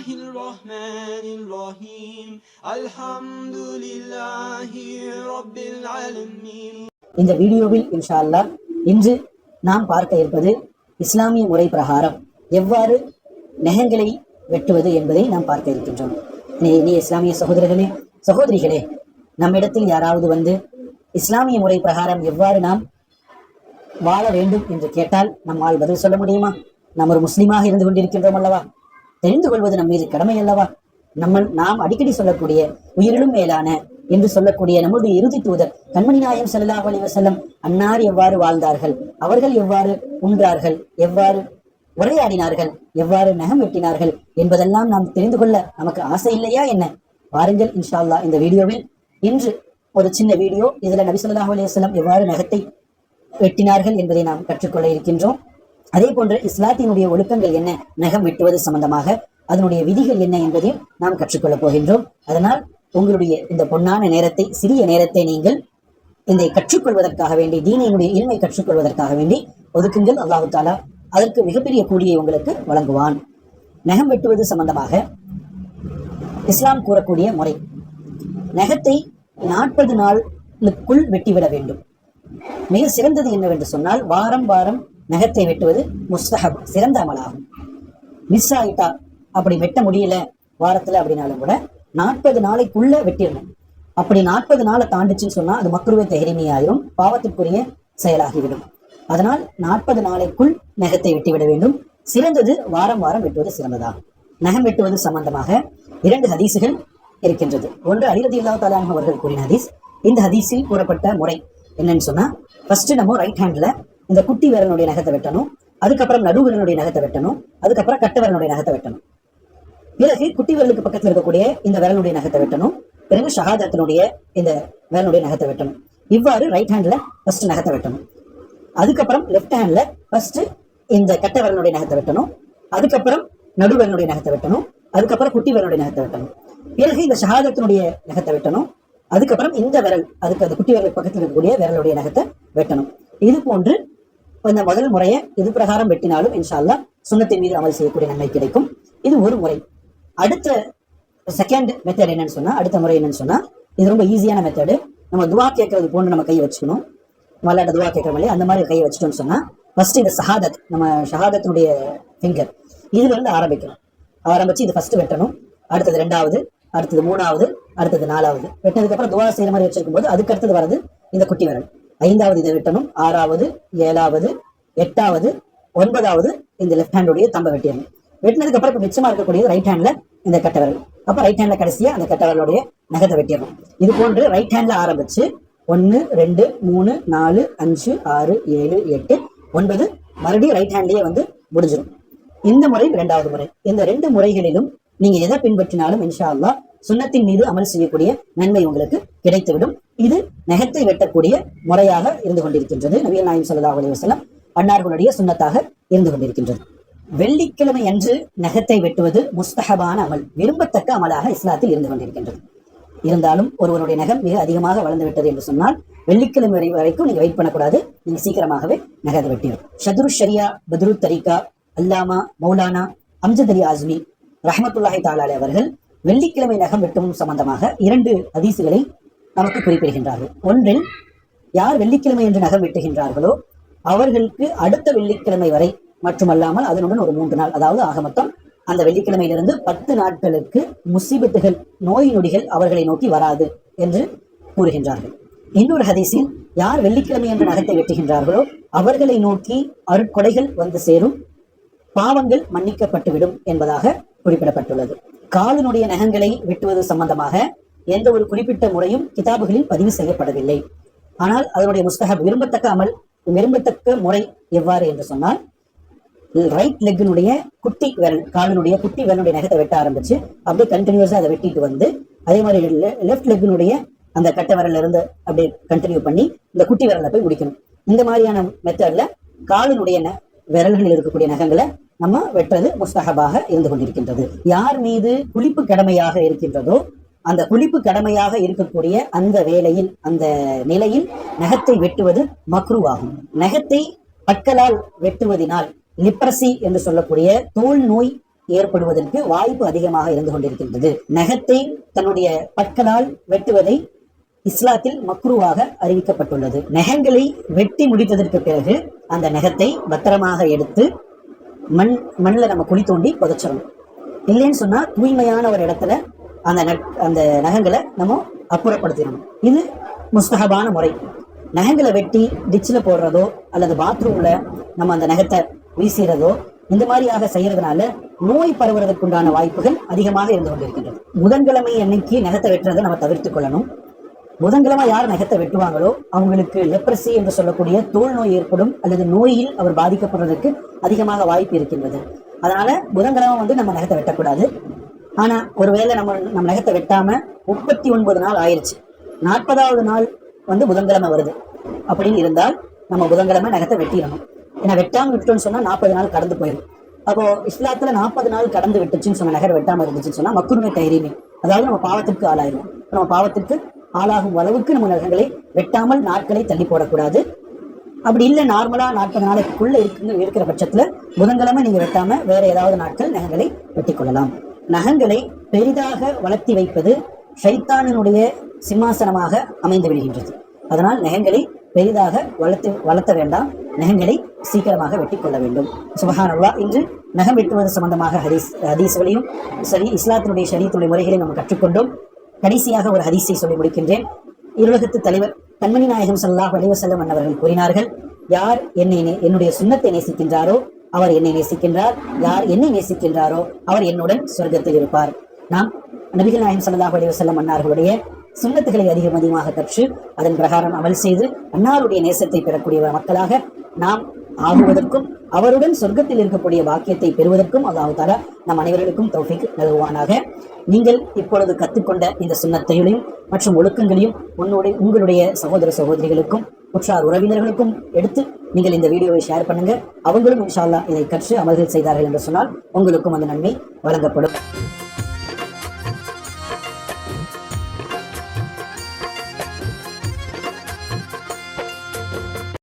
الله الرحمن الرحيم الحمد لله رب العالمين இந்த வீடியோவில் இன்ஷா அல்லாஹ் இன்று நாம் பார்க்க இருப்பது இஸ்லாமிய முறை பிரகாரம் எவ்வாறு நெகங்களை வெட்டுவது என்பதை நாம் பார்க்க இருக்கின்றோம் இனி இனி இஸ்லாமிய சகோதரர்களே சகோதரிகளே நம்மிடத்தில் யாராவது வந்து இஸ்லாமிய முறை பிரகாரம் எவ்வாறு நாம் வாழ வேண்டும் என்று கேட்டால் நம்மால் பதில் சொல்ல முடியுமா நாம் ஒரு முஸ்லீமாக இருந்து கொண்டிருக்கின்றோம் அல்லவா தெரிந்து கொள்வது நம் மீது கடமை அல்லவா? நம்ம நாம் அடிக்கடி சொல்லக்கூடிய உயிரிலும் மேலான என்று சொல்லக்கூடிய நம்முடைய இறுதி தூதர் கண்மணி நாயம் செல்லாஹ் அலைஹி அன்னார் எவ்வாறு வாழ்ந்தார்கள்? அவர்கள் எவ்வாறு உண்டார்கள் எவ்வாறு உரையாடினார்கள்? எவ்வாறு நகம் வெட்டினார்கள்? என்பதெல்லாம் நாம் தெரிந்து கொள்ள நமக்கு ஆசை இல்லையா என்ன? வாருங்கள் இன்ஷா இந்த வீடியோவில். இன்று ஒரு சின்ன வீடியோ. இதுல நபி சொல்லாஹ் அலைஹி எவ்வாறு நகத்தை வெட்டினார்கள் என்பதை நாம் கற்றுக்கொள்ள இருக்கின்றோம். அதே போன்று இஸ்லாத்தினுடைய ஒழுக்கங்கள் என்ன? நகம் வெட்டுவது சம்பந்தமாக அதனுடைய விதிகள் என்ன என்பதையும் நாம் கற்றுக்கொள்ளப் போகின்றோம். அதனால் உங்களுடைய இந்த பொன்னான நேரத்தை சிறிய நேரத்தை நீங்கள் இதை கற்றுக்கொள்வதற்காக வேண்டி தீனியினுடைய இல்மை கற்றுக்கொள்வதற்காக வேண்டி ஒதுக்குங்கள். அல்லாஹு தாலா அதற்கு மிகப்பெரிய கூலியை உங்களுக்கு வழங்குவான். நகம் வெட்டுவது சம்பந்தமாக இஸ்லாம் கூறக்கூடிய முறை. நகத்தை நாற்பது நாளுக்குள் வெட்டிவிட வேண்டும். மிக சிறந்தது என்னவென்று சொன்னால் வாரம் வாரம் நகத்தை வெட்டுவது முஸ்தஹப் சிறந்த அமலாகும். மிஸ் ஆயிட்டா அப்படி வெட்ட முடியல வாரத்துல அப்படின்னாலும் கூட நாற்பது நாளைக்குள்ள வெட்டிடணும். அப்படி நாற்பது நாளை தாண்டிச்சுன்னு சொன்னா அது மக்ருவே தெஹரிமையாயிரும் பாவத்திற்குரிய செயலாகிவிடும். அதனால் நாற்பது நாளைக்குள் நகத்தை வெட்டிவிட வேண்டும். சிறந்தது வாரம் வாரம் வெட்டுவது சிறந்ததாகும் நகம் வெட்டுவது சம்பந்தமாக இரண்டு ஹதீசுகள் இருக்கின்றது. ஒன்று அலிரதி இல்லா தாலான் அவர்கள் கூறின ஹதீஸ். இந்த ஹதீஸில் கூறப்பட்ட முறை என்னன்னு சொன்னா ஃபர்ஸ்ட் நம்ம ரைட் ஹேண்ட்ல இந்த குட்டி விரலுடைய நகத்தை வெட்டணும் அதுக்கப்புறம் நடு விரலுடைய நகத்தை வெட்டணும் அதுக்கப்புறம் கட்ட விரலுடைய நகத்தை வெட்டணும் பிறகு குட்டி விரலுக்கு பக்கத்தில் இருக்கக்கூடிய இந்த விரலுடைய நகத்தை வெட்டணும் பிறகு ஷஹாதத்தினுடைய இந்த விரலுடைய நகத்தை வெட்டணும் இவ்வாறு ரைட் ஹேண்ட்ல ஃபர்ஸ்ட் நகத்தை வெட்டணும் அதுக்கப்புறம் லெஃப்ட் ஹேண்ட்ல ஃபர்ஸ்ட் இந்த கட்ட விரலுடைய நகத்தை வெட்டணும் அதுக்கப்புறம் நடு விரலுடைய நகத்தை வெட்டணும் அதுக்கப்புறம் குட்டி விரலுடைய நகத்தை வெட்டணும் பிறகு இந்த ஷஹாதத்தினுடைய நகத்தை வெட்டணும் அதுக்கப்புறம் இந்த விரல் அதுக்கு அந்த குட்டி விரலுக்கு பக்கத்தில் இருக்கக்கூடிய விரலுடைய நகத்தை வெட்டணும் இது போன்று இந்த முதல் முறையை இது பிரகாரம் வெட்டினாலும் இன்ஷால்லா சுண்ணத்தின் மீது அமல் செய்யக்கூடிய நன்மை கிடைக்கும். இது ஒரு முறை. அடுத்த செகண்ட் மெத்தட் என்னன்னு சொன்னா அடுத்த முறை என்னன்னு சொன்னா இது ரொம்ப ஈஸியான மெத்தடு நம்ம துவா கேட்கறது போன்று நம்ம கையை வச்சுக்கணும். மல்லாட்ட துவா கேட்கற மாதிரி அந்த மாதிரி கையை வச்சுட்டோம்னு சொன்னா ஃபர்ஸ்ட் இந்த சஹாதத் நம்ம ஷஹாதத்தினுடைய ஃபிங்கர் இதுல இருந்து ஆரம்பிக்கணும். ஆரம்பிச்சு இது ஃபர்ஸ்ட் வெட்டணும். அடுத்தது ரெண்டாவது அடுத்தது மூணாவது அடுத்தது நாலாவது. வெட்டினதுக்கு அப்புறம் துவா செய்யற மாதிரி வச்சிருக்கும் போது அதுக்கு அடுத்தது வரது இந்த குட்டி விரல். ஐந்தாவது இதை வெட்டணும். ஆறாவது ஏழாவது எட்டாவது ஒன்பதாவது இந்த லெஃப்ட் ஹேண்டுடைய தம்ப வெட்டிடணும். வெட்டினதுக்கு அப்புறம் இப்ப மிச்சமா இருக்கக்கூடிய ரைட் ஹேண்ட்ல இந்த கட்ட விரல் அப்ப ரைட் ஹேண்ட்ல கடைசியா அந்த கட்ட விரலுடைய நகத்தை வெட்டிடணும். இது போன்று ரைட் ஹேண்ட்ல ஆரம்பிச்சு ஒன்னு ரெண்டு மூணு நாலு அஞ்சு ஆறு ஏழு எட்டு ஒன்பது மறுபடியும் ரைட் ஹேண்ட்லயே வந்து முடிஞ்சிடும் இந்த முறை இரண்டாவது முறை. இந்த ரெண்டு முறைகளிலும் நீங்க எதை பின்பற்றினாலும் இன்ஷா அல்லா சுண்ணத்தின் மீது அமல் செய்யக்கூடிய நன்மை உங்களுக்கு கிடைத்துவிடும். இது நெகத்தை வெட்டக்கூடிய முறையாக இருந்து கொண்டிருக்கின்றது. நபிகள் நாயம் ஸல்லல்லாஹு அலி வசலம் அன்னார்களுடைய சுன்னத்தாக இருந்து கொண்டிருக்கின்றது. வெள்ளிக்கிழமை அன்று நகத்தை வெட்டுவது முஸ்தஹபான அமல் விரும்பத்தக்க அமலாக இஸ்லாத்தில் இருந்து கொண்டிருக்கின்றது. இருந்தாலும் ஒருவருடைய நகம் மிக அதிகமாக வளர்ந்து விட்டது என்று சொன்னால் வெள்ளிக்கிழமை வரை வரைக்கும் நீங்க வெயிட் பண்ணக்கூடாது. நீங்க சீக்கிரமாகவே நகத்தை வெட்டிடும் ஷதுரு ஷரியா பத்ரு தரிகா அல்லாமா மௌலானா அம்ஜதரி ஆஸ்மி ரஹமத்துல்லாஹி தாலாலே அவர்கள் வெள்ளிக்கிழமை நகம் வெட்டும் சம்பந்தமாக இரண்டு அதிசுகளை நமக்கு குறிப்பிடுகின்றார்கள். ஒன்றில் யார் வெள்ளிக்கிழமை என்று நகம் வெட்டுகின்றார்களோ அவர்களுக்கு அடுத்த வெள்ளிக்கிழமை வரை மட்டுமல்லாமல் அதனுடன் ஒரு மூன்று நாள் அதாவது ஆக மொத்தம் அந்த வெள்ளிக்கிழமையிலிருந்து பத்து நாட்களுக்கு முசீபத்துகள் நோய் நொடிகள் அவர்களை நோக்கி வராது என்று கூறுகின்றார்கள். இன்னொரு ஹதீஸில் யார் வெள்ளிக்கிழமை என்ற நகத்தை வெட்டுகின்றார்களோ அவர்களை நோக்கி அருட்கொடைகள் வந்து சேரும் பாவங்கள் மன்னிக்கப்பட்டுவிடும் என்பதாக குறிப்பிடப்பட்டுள்ளது. காலனுடைய நகங்களை வெட்டுவது சம்பந்தமாக எந்த ஒரு குறிப்பிட்ட முறையும் கிதாபுகளில் பதிவு செய்யப்படவில்லை. ஆனால் அதனுடைய முஸ்தகப் விரும்பத்தக்க அமல் விரும்பத்தக்க முறை எவ்வாறு என்று சொன்னால் ரைட் லெக்கினுடைய குட்டி விரல் காலினுடைய குட்டி விரலுடைய நகத்தை வெட்ட ஆரம்பிச்சு அப்படியே கண்டினியூஸா அதை வெட்டிட்டு வந்து அதே மாதிரி லெஃப்ட் லெக்கினுடைய அந்த கட்டை விரல்ல இருந்து அப்படியே கண்டினியூ பண்ணி இந்த குட்டி விரல்ல போய் முடிக்கணும். இந்த மாதிரியான மெத்தட்ல காலினுடைய ந- விரல்களில் இருக்கக்கூடிய நகங்களை நம்ம வெட்டுறது முஸ்தகபாக இருந்து கொண்டிருக்கின்றது. யார் மீது குளிப்பு கடமையாக இருக்கின்றதோ அந்த குளிப்பு கடமையாக இருக்கக்கூடிய அந்த வேலையில் அந்த நிலையில் நகத்தை வெட்டுவது மக்ருவாகும். நகத்தை பற்களால் வெட்டுவதினால் லிப்ரசி என்று சொல்லக்கூடிய தோல் நோய் ஏற்படுவதற்கு வாய்ப்பு அதிகமாக இருந்து கொண்டிருக்கின்றது. நகத்தை தன்னுடைய பற்களால் வெட்டுவதை இஸ்லாத்தில் மக்ருவாக அறிவிக்கப்பட்டுள்ளது. நகங்களை வெட்டி முடித்ததற்கு பிறகு அந்த நகத்தை பத்திரமாக எடுத்து மண் மண்ணில் நம்ம குழி தோண்டி புதைச்சிடணும். இல்லைன்னு சொன்னால் தூய்மையான ஒரு இடத்துல அந்த நட் அந்த நகங்களை நம்ம அப்புறப்படுத்திடணும். இது முஸ்தகபான முறை. நகங்களை வெட்டி டிச்சில் போடுறதோ அல்லது பாத்ரூமில் நம்ம அந்த நகத்தை வீசுகிறதோ இந்த மாதிரியாக செய்யறதுனால நோய் பரவுறதுக்குண்டான வாய்ப்புகள் அதிகமாக இருந்து கொண்டிருக்கின்றது. புதன்கிழமை அன்னைக்கு நகத்தை வெட்டுறதை நம்ம தவிர்த்து கொள்ளணும். புதன்கிழமை யார் நகத்தை வெட்டுவாங்களோ அவங்களுக்கு லெப்ரசி என்று சொல்லக்கூடிய தோல் நோய் ஏற்படும் அல்லது நோயில் அவர் பாதிக்கப்படுறதுக்கு அதிகமாக வாய்ப்பு இருக்கின்றது. அதனால புதன்கிழமை வந்து நம்ம நகத்தை வெட்டக்கூடாது. ஆனா ஒருவேளை நம்ம நம்ம நகத்தை வெட்டாம முப்பத்தி ஒன்பது நாள் ஆயிருச்சு. நாற்பதாவது நாள் வந்து புதன்கிழமை வருது. அப்படின்னு இருந்தால் நம்ம புதன்கிழமை நகத்தை வெட்டிடணும். ஏன்னா வெட்டாம விட்டோம்னு சொன்னா நாற்பது நாள் கடந்து போயிடும். அப்போ இஸ்லாத்துல நாற்பது நாள் கடந்து விட்டுச்சுன்னு சொன்ன நகர் வெட்டாம இருந்துச்சுன்னு சொன்னா மக்குருமை தைரியமே அதாவது நம்ம பாவத்திற்கு ஆளாயிரும் நம்ம பாவத்திற்கு ஆளாகும் அளவுக்கு நம்ம நகங்களை வெட்டாமல் நாட்களை தள்ளி போடக்கூடாது. அப்படி இல்லை நார்மலா நாற்பது நாளைக்குள்ள இருக்கு இருக்கிற பட்சத்துல புதன்கிழமை நீங்க வெட்டாம வேற ஏதாவது நாட்கள் நகங்களை வெட்டிக் கொள்ளலாம். நகங்களை பெரிதாக வளர்த்தி வைப்பது ஷைத்தானினுடைய சிம்மாசனமாக அமைந்து விடுகின்றது. அதனால் நகங்களை பெரிதாக வளர்த்து வளர்த்த வேண்டாம். நகங்களை சீக்கிரமாக வெட்டிக் கொள்ள வேண்டும். சுபஹானல்லா இன்று நகம் வெட்டுவது சம்பந்தமாக ஹதீஸ் ஹதீஸ்களையும் சரி இஸ்லாத்தினுடைய ஷரீத்துடைய முறைகளையும் நம்ம கற்றுக்கொண்டோம். கடைசியாக ஒரு ஹதீஸை சொல்லி முடிக்கின்றேன். இருலகத்து தலைவர் கண்மணி நாயகம் சல்லாஹ் அலைஹி அன்னவர்கள் கூறினார்கள் யார் என்னை என்னுடைய சுண்ணத்தை நேசிக்கின்றாரோ அவர் என்னை நேசிக்கின்றார். யார் என்னை நேசிக்கின்றாரோ அவர் என்னுடன் சொர்க்கத்தில் இருப்பார். நாம் நபிகள் நாயகம் சல்லாஹ் அலைஹி அன்னார்களுடைய சுண்ணத்துகளை அதிகம் அதிகமாக கற்று அதன் பிரகாரம் அமல் செய்து அன்னாருடைய நேசத்தை பெறக்கூடிய மக்களாக நாம் ஆகுவதற்கும் அவருடன் சொர்க்கத்தில் இருக்கக்கூடிய வாக்கியத்தை பெறுவதற்கும் அல்லாஹு தாலா நம் அனைவர்களுக்கும் தௌஃபிக் நல்குவானாக. நீங்கள் இப்பொழுது கற்றுக்கொண்ட இந்த சுண்ணத்தைகளையும் மற்றும் ஒழுக்கங்களையும் உன்னுடைய உங்களுடைய சகோதர சகோதரிகளுக்கும் உற்றார் உறவினர்களுக்கும் எடுத்து நீங்கள் இந்த வீடியோவை ஷேர் பண்ணுங்க. அவங்களும் இன்ஷால்லா இதை கற்று அமல்கள் செய்தார்கள் என்று சொன்னால் உங்களுக்கும் அந்த நன்மை வழங்கப்படும்.